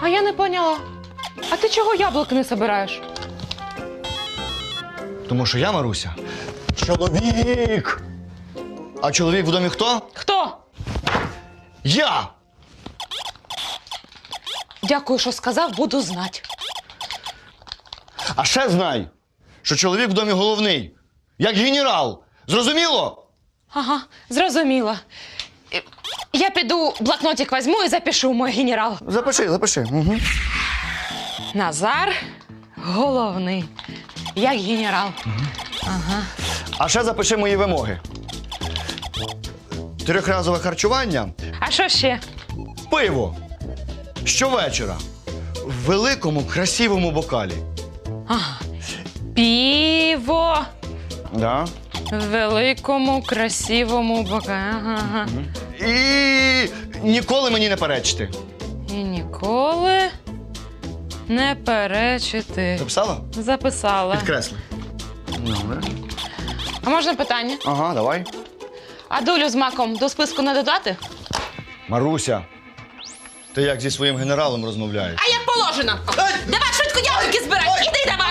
А я не поняла. А ти чого яблуки не собираєш? Тому що я, Маруся, чоловік. А чоловік в домі хто? Хто? Я! Дякую, що сказав, буду знати. А ще знай, що чоловік в домі головний, як генерал. Зрозуміло? Ага, зрозуміла. Я піду блокнотик візьму і запишу мой генерал. Запиши, запиши. Угу. Назар головний. Як генерал. А ще запиши мої вимоги. Трьохразове харчування, А що ще? пиво. Щовечора. В великому красивому бокалі. Піво Да. Великому, красивому ага. І ніколи мені не перечити. І ніколи не перечити. Записала? Записала. Підкресли. Добре. А можна питання? Ага, давай. А дулю з маком до списку не додати? Маруся, ти як зі своїм генералом розмовляєш? А як положено. Давай швидко яблуки збирай. Іди давай